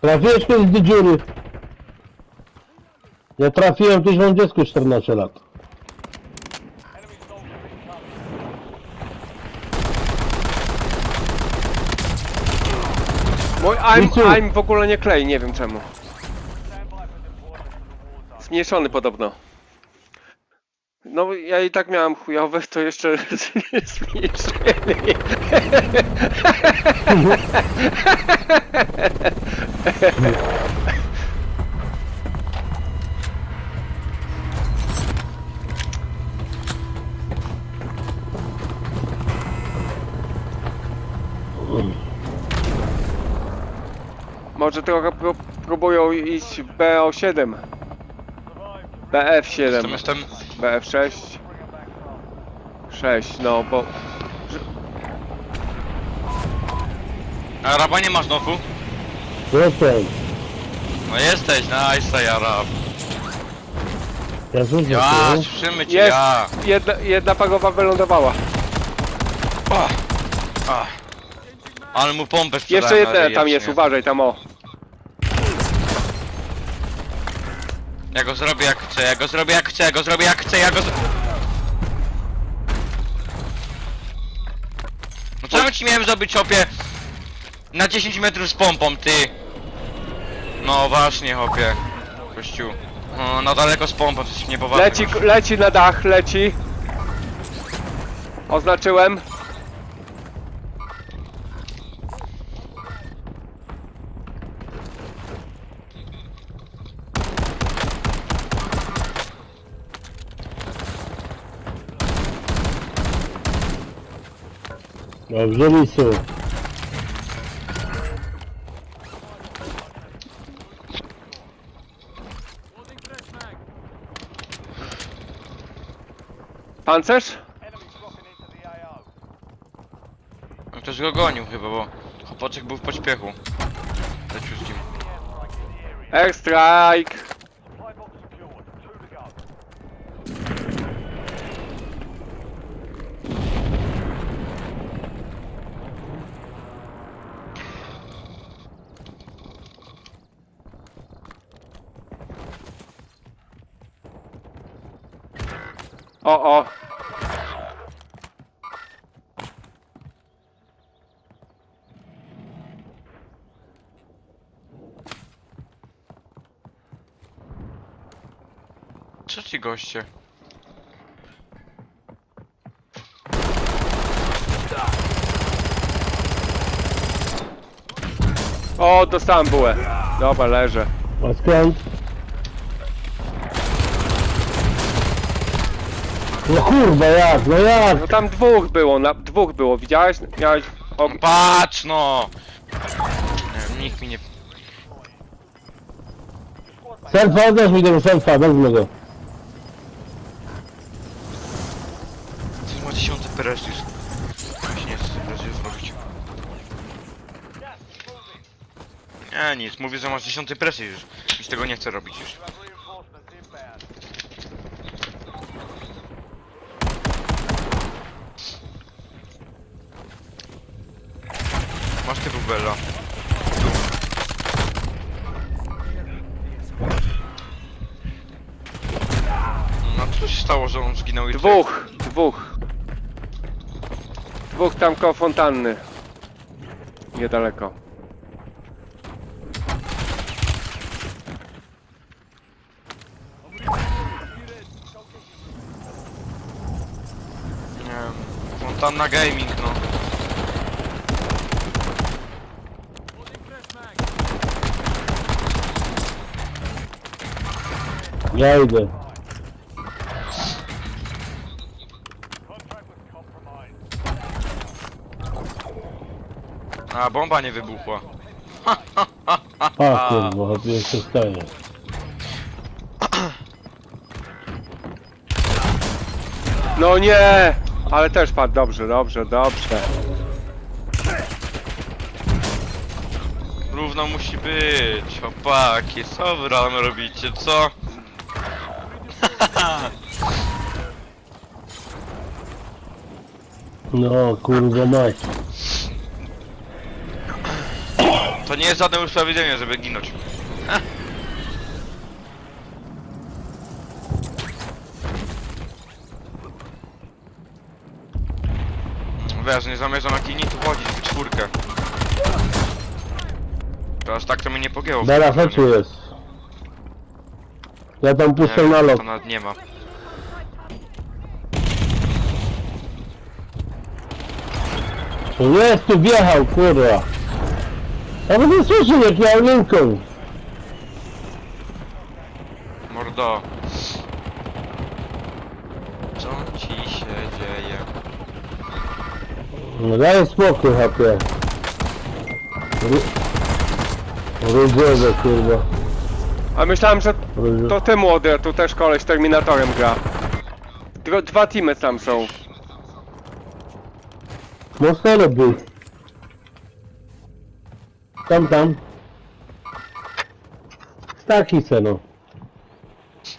Trafiłeś kiedyś do dziury. Ja trafiłem, kiedyś mam dziecko 14 lat. Mój aim, Licu. aim w ogóle nie klei, nie wiem czemu. Zmniejszony podobno. No ja i tak miałem chujowe, to jeszcze zmniejszyli. Może trochę pró- próbują iść w BO7. BF7. Jestem, jestem. BF6. 6, no bo... A Araba nie masz znowu? Jestem. No jesteś, nice, Jara. Ja słyszę Ja, cię. słyszymy cię, Jest! ja. Jedna, jedna pagowa wylądowała. O, o. Ale mu pompę sprzedałem Jeszcze na jedna ryj, tam jest, nie. uważaj tam o. Ja go zrobię jak chcę, ja go zrobię jak chcę, ja go zrobię jak chcę, ja go z... No co ci miałem zrobić, hopie? Na 10 metrów z pompą, ty. No właśnie, hopie. Kościół. No, na daleko z pompą, jest niepoważne. Leci, leci na dach, leci. Oznaczyłem. Dobrze, Lisu. Pancerz? No, Ktoś go gonił chyba, bo chłopaczek był w pośpiechu. Lecił z nim. Airstrike. O, o. Co ci goście? O, dostałem bułę. Dobra, leżę. A skąd? No kurwa, jak? No jak? No tam dwóch było, na, dwóch było, widziałeś? Miałeś... O, Patrz no! Nie, nikt mi nie... Selfa, oddasz mi tego selfa, wezmę go. To ma tysiące prestiż. Nie chcę prestiż zrobić. Nie, nic, mówię, że masz dziesiąty prestiż już. Już tego nie chcę robić już. Masz ty Bubella. No co się stało, że on zginął i ty- Dwóch, dwóch. Dwóch tam koło fontanny. Niedaleko. Nie wiem, Fontanna Gaming, no. Ja idę. A, bomba nie wybuchła. A kurwa, jeszcze stanie. No nie! Ale też padł, dobrze, dobrze, dobrze. Równo musi być. Chłopaki, co wy tam robicie, co? No kurwa mać. To nie jest żadne usprawiedliwienie, żeby ginąć. Wiesz, nie zamierzam jak inni tu chodzić w czwórkę. To aż tak to mnie nie pogięło. co tu jest? Ja tam puszczę na lot. To nawet nie ma. Jest tu wjechał, kurwa. Ja nie słyszę jak ja Lincoln. Mordo. Co ci się dzieje? No daj spokój, chłopie. Rudziowe, kurwa. A myślałem, że to ty młody, a tu też koleś Terminatorem gra. Dwa, dwa teamy tam są. Mocno lepiej. Tam, tam. Taki ceno.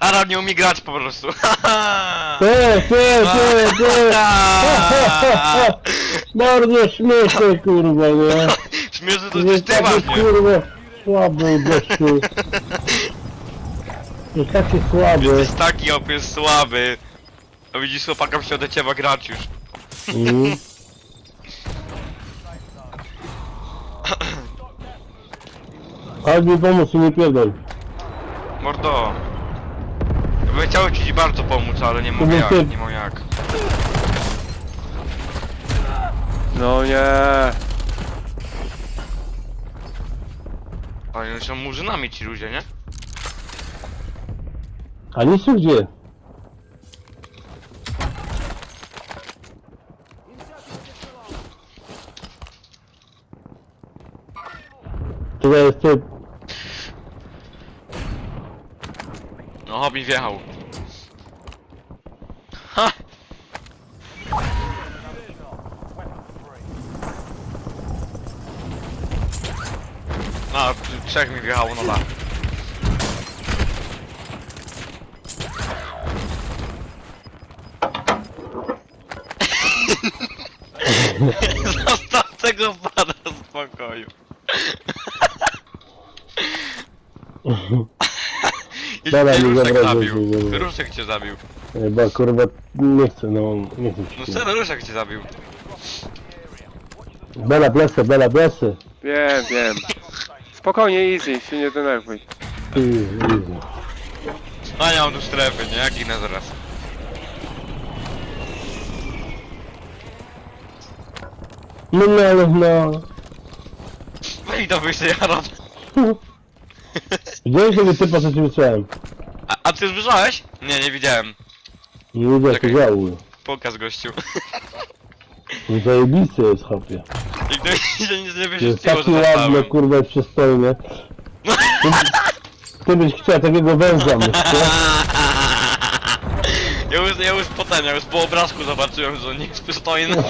Arab nie umie grać po prostu. Ty, ty, ty, ty. Bardzo śmieszne, kurwa, nie? Śmieszny to Jest jest ty taki, właśnie. kurwa, słaby gościu. Jest taki słaby. Jesteś taki opie słaby. A widzisz chłopaka się do ciebie grać już. Mhm. Chodź mi pomóc i nie pierdol. Mordo. Ja bym chciał ci bardzo pomóc, ale nie mogę jak, nie mogę jak. No nie. Ale oni są murzynami ci ludzie, nie? A nie się gdzie? Tutaj jest typ. No hobby wjechał. Ha! No, trzech mi wjechało, no da. Zostaw tego pana w spokoju. Dobra, nie Ruszek zabrał zabił. Ruszek cię zabił. Chyba kurwa nie chcę, no nie chcę No ci. serio, Ruszek cię zabił. Bela blesy, bela blesy. Wiem, wiem. Spokojnie, easy, się nie denerwuj. Easy, easy. A nie mam tu strefy, nie? Jak ginę zaraz. No no no. No i to wyjście Jaron. Widziałeś tego typa co ci wysłałem? A, a ty już wyżałeś? Nie, nie widziałem. Nie widzę Czekaj. jak żałuję. Pokaz gościu. No Zajebisty jest chłopie. I mi się nic nie Jest wyświetliło, taki że ładny, dostałem. kurwa, i przystojny. Ty, ty byś chciał takiego węża mieć? Ja już, ja już potem, ja już po obrazku zobaczyłem, że on nie jest przystojny.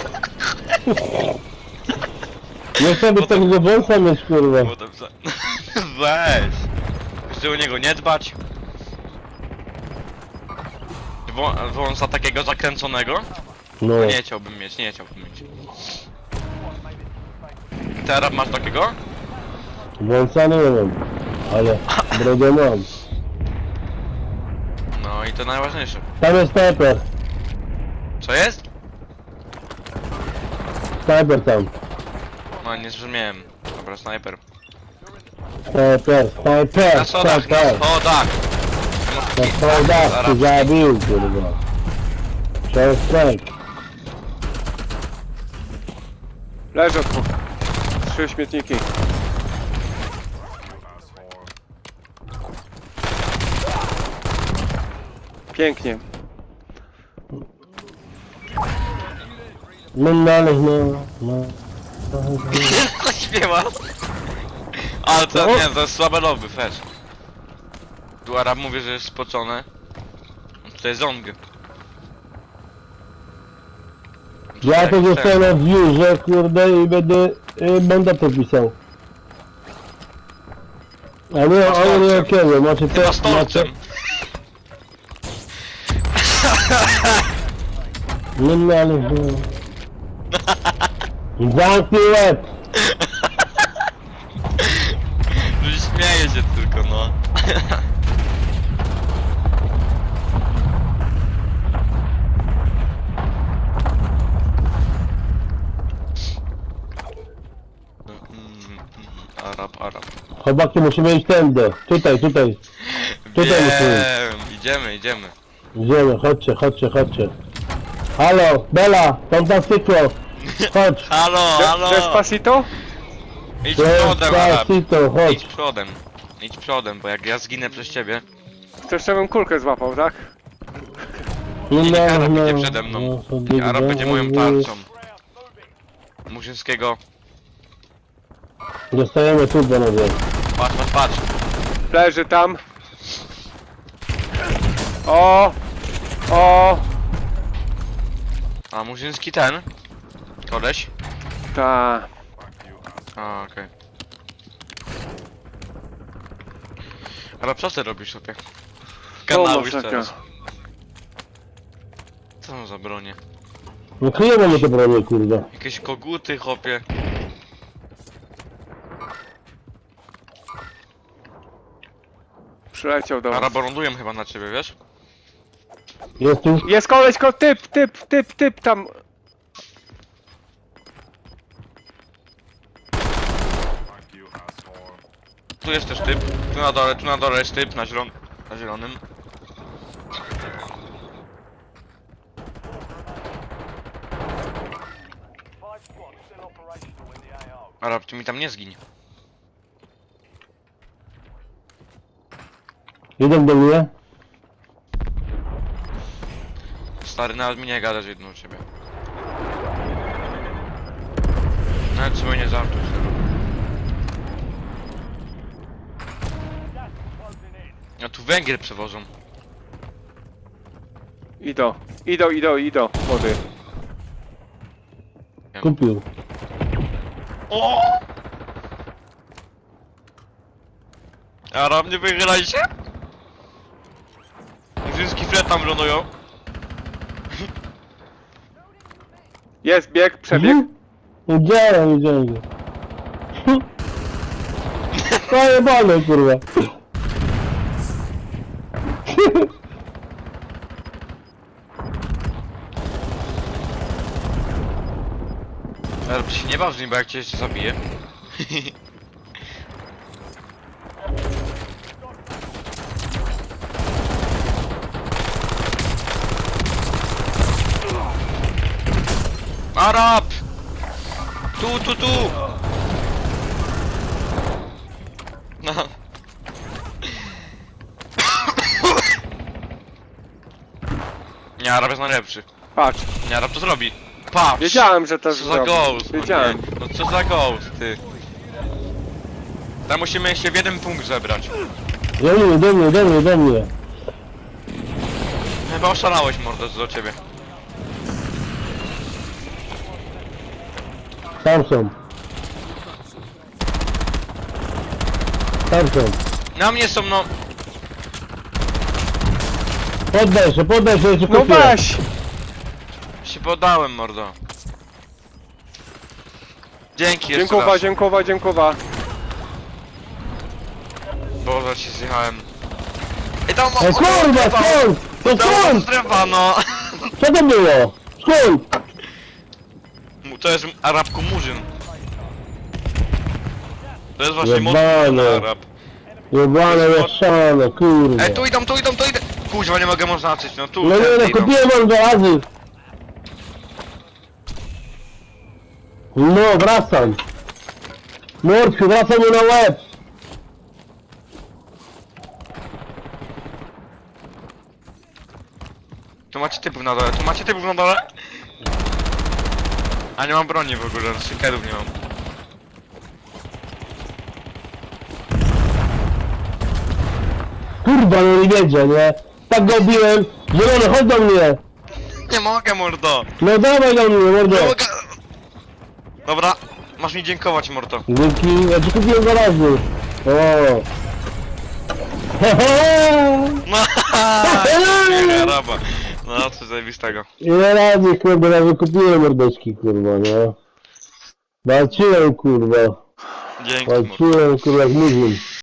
Nie chciałbyś takiego węża mieć, kurwa. Potem za... Weź. Chcę u niego nie dbać. Wą- Wąsa takiego zakręconego? No, Nie chciałbym mieć, nie chciałbym mieć. Teraz masz takiego? wąsa nie mam. Ale brodę mam. No i to najważniejsze. Tam jest sniper. Co jest? Sniper tam. No nie zrozumiałem. Dobra, snajper. Sniper, sniper, Na schodach, na sniper. schodach! Na schodach się zabił, kurwa. Przestań. Leżą tu. Trzy śmietniki. Pięknie. No dalej, no. no. Co śpiewa? Ale to nie, to jest słabe lobby, fesz. Tu Arab mówi, że jest spocone. To jest zong. Ja to zostanę w biurze, kurde, i będę y, mandatę pisał. A nie, Masz ale nie torcem. okiełę, macie Chyba te, z macie... torcem. No, no, ale... Zamknij łeb! śmieję się tylko, no. Mm, Arab, Arab. Chłopaki, musimy iść tędy. Tutaj, tutaj. Tutaj musimy. Wiem, idziemy, idziemy. Idziemy, chodźcie, chodźcie, chodźcie. Halo, Bela, fantastyko. Chodź. Halo, halo! Despacito? Idź przodem, Arab. Despacito, chodź. Idź przodem. Idź przodem, bo jak ja zginę przez ciebie, Chcesz, żebym kulkę złapał, tak? No, nie, Arab no, będzie przede mną. no, Arab będzie moją idziemy. tarczą. Muszyńskiego. Dostajemy tu, panowie. Patrz, patrz, patrz. Leży tam. O! O! A Murzyński ten? Koleś? Ta. A, okej. Arab, co ty robisz sobie? To Kanał już masakra. teraz. Co tam za bronie? No kryjemy mu te bronie, kurde. Jakieś koguty, chopie. Przyleciał do was. Arab, lądują chyba na ciebie, wiesz? Jest tu? Jest koleś, ko typ, typ, typ, typ tam. Tu jest też typ. Tu na dole, tu na dole jest typ, na, zielon na zielonym. Arab, ty mi tam nie zgiń. Idę do mnie. Stary, nawet mi nie gadasz jedną u ciebie. Nawet sobie nie zamknął się. A tu węgiel przewożą. Idą, idą, idą, idą. Wody. Kupił. O! Arab, nie wychylaj się! Murzyński flet tam lądują. Jest bieg, przebieg. Widziałem go. Pojebane, kurwa. Arab, się nie baw z nim, bo jak cię jeszcze zabije. Arab! Tu, tu, tu! No. Nie, Arab jest najlepszy. Patrz. Nie, Arab to zrobi. Patrz! Wiedziałem, że to Co za ghost? Wiedziałem. No, nie. no co za ghost, ty? Tam musimy się w jeden punkt zebrać. Do mnie, do mnie, do mnie, do mnie. Chyba oszalałeś mordo co do ciebie. Tam są. Tam są. Na mnie są no... Poddaj się, poddaj się, jeszcze No kupię. weź! Się podałem mordo. Dzięki jeszcze Dziękuwa, raz. dziękuwa, dziękuwa. Boże, się zjechałem. I tam... O kurwa, skąd? To skąd? strefa no! Co to było? Skąd? Mu- To jest Arabku Murzyn. To jest właśnie Jebane. mocny Arab. Jebane jeszczane, kurwa. Ej, tu idą, tu idą, tu idą! Kuźwa, nie mogę oznaczyć, no tu, No nie, tędy no idą. kupiłem wam dwa razy. No, wracam. Mordku, wracam mu na łeb. Tu macie typów na dole, tu macie typów na dole? A nie mam broni w ogóle, szykerów nie mam. Kurwa, no nie wiedzie, nie? Tak go biłem. Zielony, chodź do mnie. Nie mogę, mordo! No dawaj do mnie, mordo. Nie mogę! Dobra, masz mi dziękować, mordo. Dzięki, ja ci kupiłem dwa razy. O. No, nie Araba. No, coś zajebistego. Ile razy, kurwa, ja wykupiłem mordeczki, kurwa, no. Walczyłem, kurwa. Dzięki, mordo. Walczyłem, kurwa, z murzyn.